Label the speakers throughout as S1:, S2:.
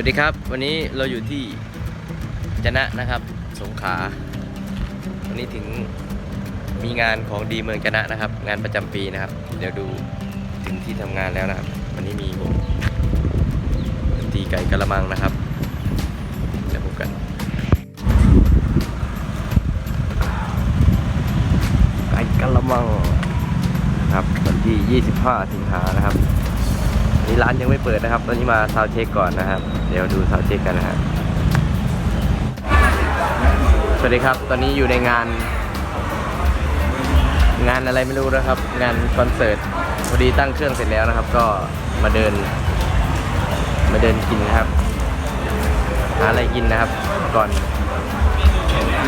S1: วัสดีครับ วันนี้เราอยู่ที่จนะนะครับ สงขลาวันนี้ถึงมีงานของดีเมืองจนะนะครับ งานประจำปีนะครับ เดี๋ยวดูถึงที่ทำงานแล้วนะครับ วันนี้มีวงดนตรีไก่กะละมังนะครับเดี๋ยวพบกันไก่กะละมังนะครับวันที่ 25 สิงหานะครับ นี่ร้านยังไม่เปิดนะครับ ตอนนี้มาซาวเช็คก่อนนะครับ เดี๋ยวดูซาวเช็คกันนะฮะสวัสดีครับ ตอนนี้อยู่ในงาน งานอะไรไม่รู้นะครับ งานคอนเสิร์ต พอดีตั้งเครื่องเสร็จแล้วนะครับ ก็มาเดิน มาเดินกินนะครับ หาอะไรกินนะครับ ก่อน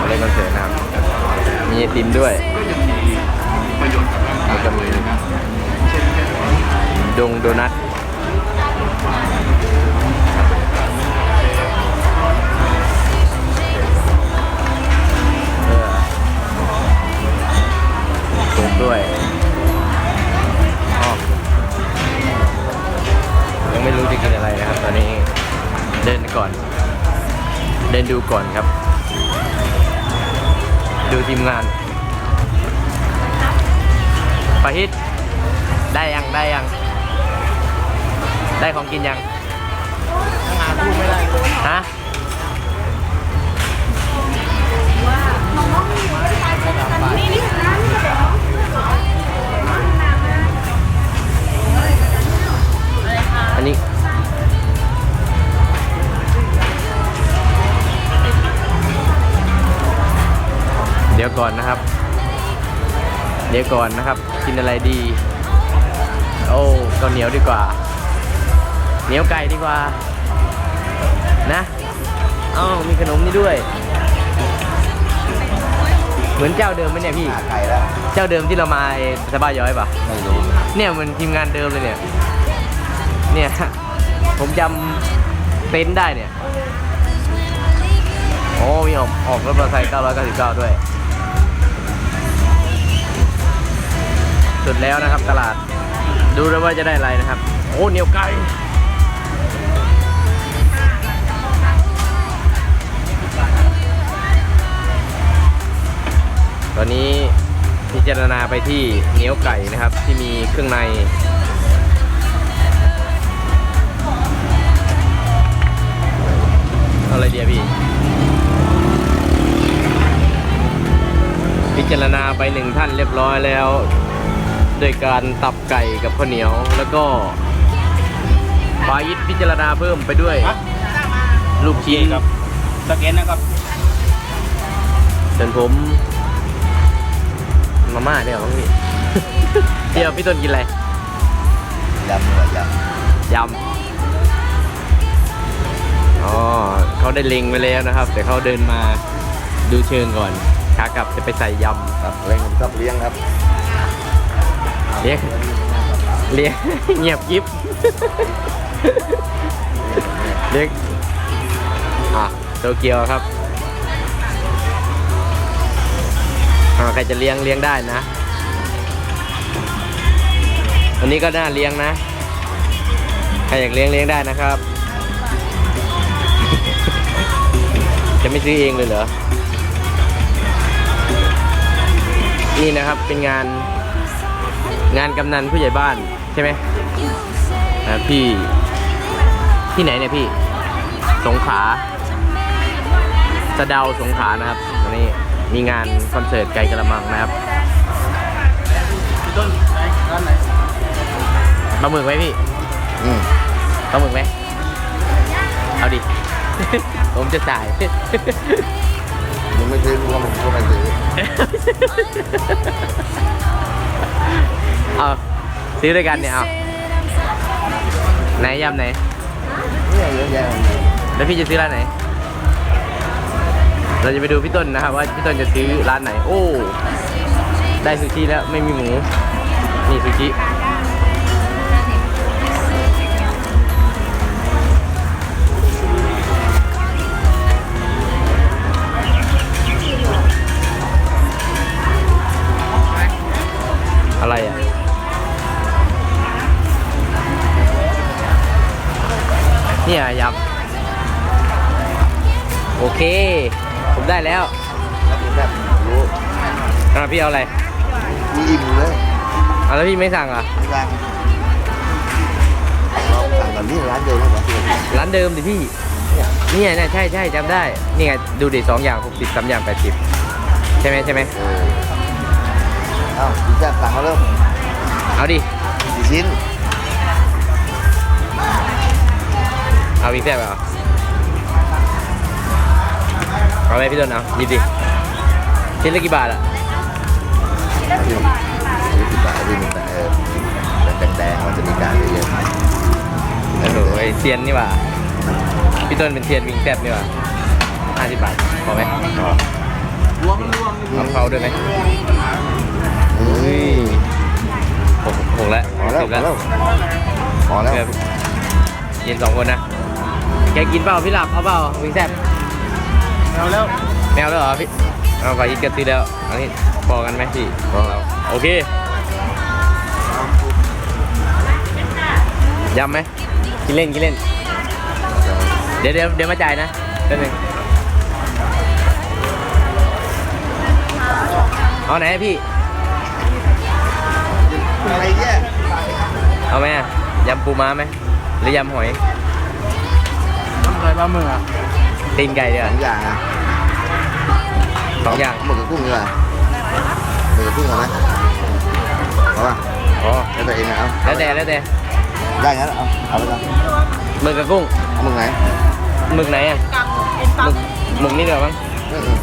S1: เล่นคอนเสิร์ตนะครับ มีไอติมด้วยแล้วก็มีดงโดนัท ถูกด้วยอ้อยังไม่รู้จะกินอะไรนะครับ ตอนนี้เดินก่อน เดินดูก่อนครับ ดูทีมงานปะฮิตได้ยัง ได้ยัง ได้ของกินยัง
S2: หาพูดไม่ได้เลย
S1: ฮะอันนี้เดี๋ยวก่อนนะครับ เดี๋ยวก่อนนะครับ กินอะไรดี โอ้ก็เหนียวดีกว่า เหนียวไก่ดีกว่า นะอ้าวมีขนมนี่ด้วย เหมือนเจ้าเดิมไหมเนี่ยพี่
S2: หาไก่แล้ว
S1: เจ้าเดิมที่เรามาไอ้สบายย้อยปะ
S2: ไม่รู้
S1: เนี่ยเหมันทีมงานเดิมเลยเนี่ย เนี่ย ผมจำเต็นท์ได้เนี่ย โอ้มีออกออกรถมอเตอร์ไซค์999 ด้วย สุดแล้วนะครับตลาด ดูแล้วว่าจะได้อะไรนะครับ โอ้เหนียวไก่ ไปที่เนี๊ยวไก่นะครับ ที่มีเครื่องในเอาอะไรเดียพี่ พิจารณาไปหนึ่งท่านเรียบร้อยแล้ว โดยการตับไก่กับข้าวเหนียว แล้วก็ปลายิดพิจารณาเพิ่มไปด้วย ลูกชิ้น
S2: ครับสแกนนะครับ
S1: ส่วนผม มาม่าเนี่ยเหรอพี่ เดี๋ยวพี่ต้นกินอะไร
S2: ยำหัวย
S1: ยำอ๋อเขาได้เล็งไว้แล้วนะครับ แต่เขาเดินมาดูเชิงก่อนขากลับจะไปใส่ยำ
S2: ครับเล้งครับเลี้ยงครับำ
S1: เลี้ยงเลี้ยงเงียบกิฟเลี้ยงอะโตเกียวครับ ใครจะเลี้ยงเลี้ยงได้นะวันนี้ก็น่าเลี้ยงนะ ใครอยากเลี้ยงเลี้ยงได้นะครับ จะไม่ซื้อเองเลยเหรอ นี่นะครับเป็นงานงานกำนันผู้ใหญ่บ้านใช่ไหมพี่ที่ไหนเนี่ยพี่ สงขลาสะเดาสงขลานะครับวันนี้ มีงานคอนเสิร์ตไก่กระมังนะครับ
S2: พี่ต้นไหนร้านไหน
S1: ปลาหมึกไหมพี่
S2: อืม
S1: ปลาหมึกไหมเอาดิ ผมจะจ่าย
S2: มึงไม่ซื้อกูก็มึงก็ไม่ซื้อ
S1: เอาซื้อด้วยกันเนี่ยเอาไหนยำไหน
S2: เนี่ยเยอะแยะ
S1: แล้วพี่จะซื้อร้านไหน เราจะไปดูพี่ต้นนะครับว่าพี่ต้นจะซื้อร้านไหน โอ้ ได้ซูชิแล้วไม่มีหมู นี่ซูชิอะไรอะเนี่ยยำโอเค ได้แล้ว
S2: แล้วกินแบบรู้
S1: อะพี่เอาอะไร
S2: มีอิ่มอยู่เลย
S1: อะแล้วพี่ไม่สั่งเหรอะ
S2: ไม่สั่งเราสั่งแบบนี้ร้านเดิมนะที่เรา
S1: ร้านเดิมดิพี่เนี่ยเนี่ยใช่ใช่จำได้นี่ไงดูดิสองอย่างหกสิบสามอย่างแปดสิบใช่ไหมใช่ไหม
S2: เออเอ้ากินแซ่บสั่งมาเริ่ม
S1: เอาดิ
S2: กี่ชิ้น
S1: เอาอีกแซ่บเหรอ เอาไหมพี่ต้นเอาหยิบดิชิ้นละกี่บาทอะ
S2: ที่ที่สิบบาทที่มันแต่เออแต่แดงๆมันจะมีการเยอะ
S1: โอ้โหไอ้เซียนนี่หว่าพี่ต้นเป็นเซียนวิ่งแซ่บนี่หว่าห้าสิบบาทพอไหม
S2: ๆอ๋อ
S1: เอาเขาด้วยไหม
S2: เฮ้ย
S1: หกหกแล้ว
S2: พอแล้ว
S1: สิบ
S2: พอแล้วพอแล้ว
S1: เพื่อกินสองคนนะแกกินเปล่าพี่หลับเอาเปล่าวิ่งแซ่บ
S2: เอาแล้ว
S1: แมวแล้วเหรอพี่เอาไปอีกกระตือแล้วอันนี้พอกันไหมพี่
S2: พอแล้ว
S1: โอเคยำไหมกินเล่นกินเล่น เดี๋ยวเดี๋ยวเดี๋ยวมาจ่ายนะแป๊บนึงเอาไหนอะพี่
S2: อะไรเนี่ย
S1: เอาไหมอะยำปูม้าไหมหรือยำหอย
S2: น้ำอะไรบ้ามึงอะ
S1: ตีนไก่เดียว
S2: สองอย่างอะ
S1: สองอย่าง
S2: หมึกกับกุ้งดีกว่าหมึกกับกุ้งเอาไหมเอาป่ะ
S1: อ๋อ
S2: แล้วแต่เองนะเอา
S1: แล้วแต่แล้วแต่
S2: ได้งั้นเอาเอาไปก่อน
S1: หมึกกับกุ้ง
S2: เอาหมึกไหน
S1: หมึกไหนอะหมึกหมึกนี่เดี๋ยวมั้ง
S2: เออเออ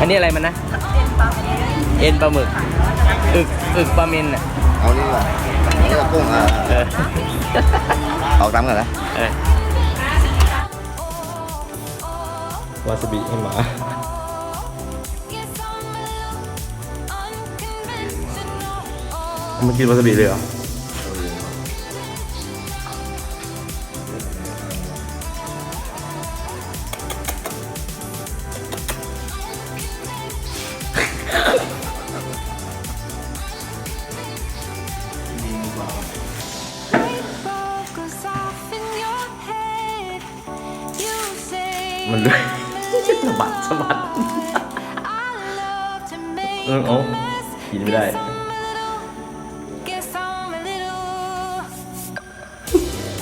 S1: อันนี้อะไรมันนะเอ็นปลาหมึกอึกอึกปลาเมนอะ
S2: เอานี่ดีกว่าอันนี้กับกุ้งอะ
S1: เออ
S2: เอาตามกันนะ
S1: เออ วาซาบิให้หมา
S3: มันกินวาซาบิเลยเหรอ
S1: สะบัดสะบัดเออเอากินไม่ได้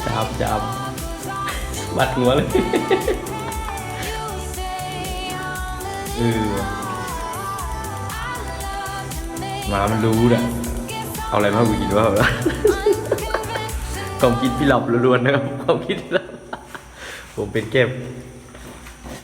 S1: จามจามบัดหัวเลยเออหมามันรู้นะเอาอะไรมาให้กูกินวะเหรอความคิดพี่หลับล้วนๆนะครับความคิดพี่หลับผมเป็นแก้ม